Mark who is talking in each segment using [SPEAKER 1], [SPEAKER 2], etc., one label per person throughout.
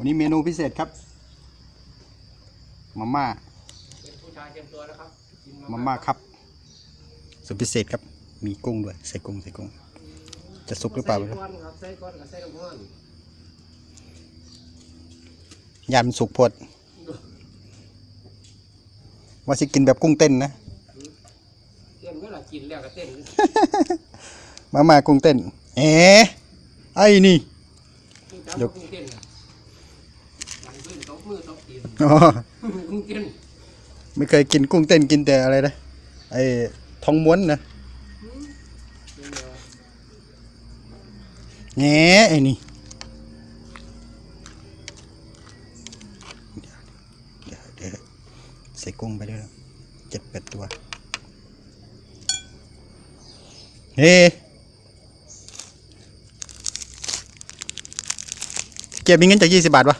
[SPEAKER 1] วันนี้เมนูพิเศษครับ มาม่า
[SPEAKER 2] เป็นผู้ชายเต็มตัวแล้วครับกิน
[SPEAKER 1] มาม่าครับสุดพิเศษครับ มีกุ้งด้วย ใส่กุ้งใส่กุ้ง จะสุกหรือเปล่าไม่
[SPEAKER 2] ใส่
[SPEAKER 1] รู้
[SPEAKER 2] ก้อนครับใส่ก้อนกับใส่น้ำมัน
[SPEAKER 1] ยานมันสุกโพด ว่าสิกินแบบกุ้งเต้นนะ
[SPEAKER 2] เต้นเมื่อไหร่กินแล้วก็เต้น
[SPEAKER 1] มาม่ากุ้งเต้น เอ๋ไอ้นี่
[SPEAKER 2] กุ้งจับ
[SPEAKER 1] ยก
[SPEAKER 2] กุ้งเต้นน่ะหลังพื้น ตบมือตบตีน
[SPEAKER 1] อ๋อ
[SPEAKER 2] กุ้งเต้น
[SPEAKER 1] ไม่เคยกินกุ้งเต้นกินแต่อะไรนะไอ้ทองม้วนนะ
[SPEAKER 2] เป็นไงวะ
[SPEAKER 1] แง่ไอ้นี่ใส่กุ้งไปด้วยนะเจ็ดแปดตัว เฮ้เก็บมีเงินจากยี่สิบบาทวะ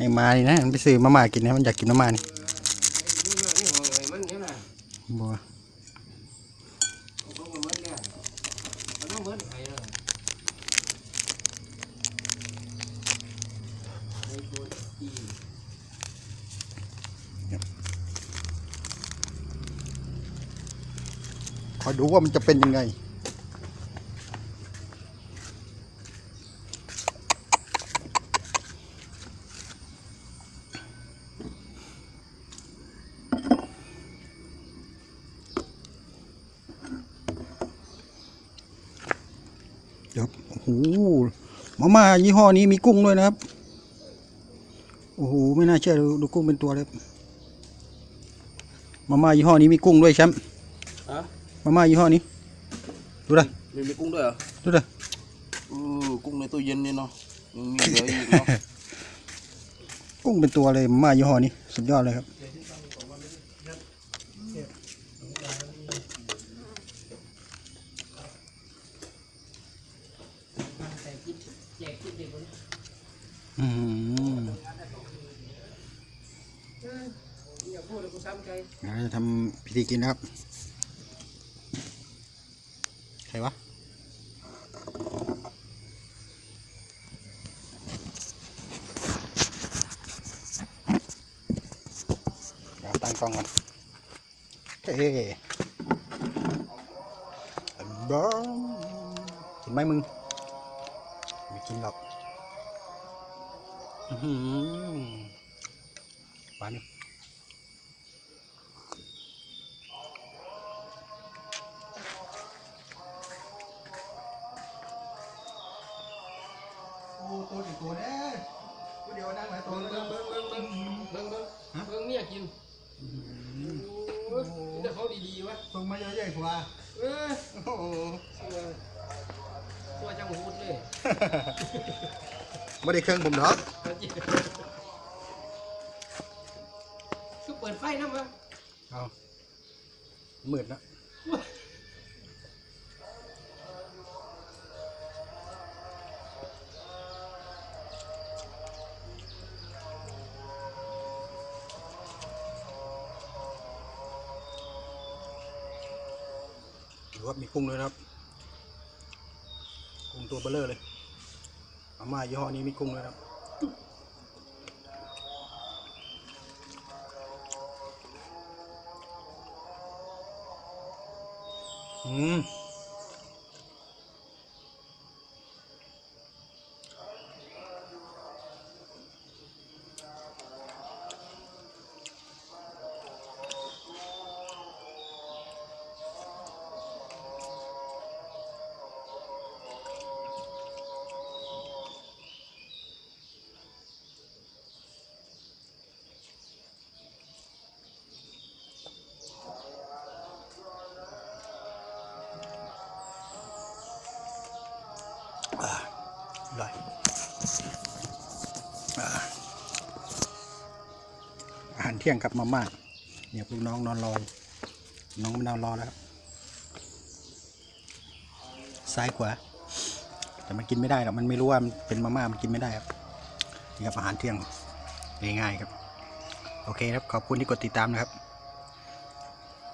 [SPEAKER 1] ให้มานี่นะมันไปซื้อมาม่ากินนะมันอยากกินมาม่านี่
[SPEAKER 2] นี่มานี่ของไอ้มันเนี่ยนะ
[SPEAKER 1] บัว
[SPEAKER 2] เอาของมันเนี่ยมันต้องเหมือนไข่เลยไอ้ตัวตี
[SPEAKER 1] คอยดูว่ามันจะเป็นยังไง เดี๋ยวโอ้โหมาม่ายี่ห้อนี้มีกุ้งด้วยนะครับ โอ้โห ไม่น่าเชื่อดูดูกุ้งเป็นตัวเลย มาม่ายี่ห้อนี้มีกุ้งด้วยแชมป์
[SPEAKER 3] ฮะ
[SPEAKER 1] มาม่ายี่ห้อนี้ ดูดิ
[SPEAKER 3] มีมีกุ้งด้วยเหรอ
[SPEAKER 1] ดูดิ
[SPEAKER 3] อือกุ้งในตู้เย็นนี่เนาะ ยังมีเหลืออีกเนาะ
[SPEAKER 1] กุ้งเป็นตัวเลยมาม่ายี่ห้อนี้ สุดยอดเลยครับ
[SPEAKER 2] ใส่กิ๊บแจกกิ๊บเด็กคน
[SPEAKER 1] อืม
[SPEAKER 2] อย่าพูด เรา
[SPEAKER 1] จะทำพิธีกินนะครับ ใครวะเดี๋ยวตั้งกล้องก่อนเฮ้บอมกินไหมมึง ไม่กินหรอก หวานนี่โอ้ตัวกี่ตัวเนี่ยตัวเดียวนั่งหลายตัว
[SPEAKER 2] เบิ้ง
[SPEAKER 1] เบิ้
[SPEAKER 2] งเบิ้งเบิ้งเบิ้งเบิ้งเบิ้งเมียกินโอ้ยนี่แต่เขาดีๆวะ
[SPEAKER 1] ส่งมาเยอะๆกว่า
[SPEAKER 2] เออ
[SPEAKER 1] โอ้โห
[SPEAKER 2] ตัวตัวจังหูดเลย
[SPEAKER 1] ไม่ได้เครื่องผมหรอก
[SPEAKER 2] เอา
[SPEAKER 1] มืดแล้วหรือว่ามีกุ้งด้วยนะครับ กุ้งตัวเบลเลอร์เลยมาม่ายี่ห้อนี้มีกุ้งด้วยนะครับ อื อาอร่อยอาหารเที่ยงครับมาม่าเนี่ยพวกน้องนอนรอน้องไม่นอนรอแล้วครับ ซ้ายขวาแต่มันกินไม่ได้หรอกมันไม่รู้ว่ามันเป็นมาม่ามันกินไม่ได้ครับนี่ครับอาหารเที่ยงง่ายๆครับ โอเคครับขอบคุณที่กดติดตามนะครับ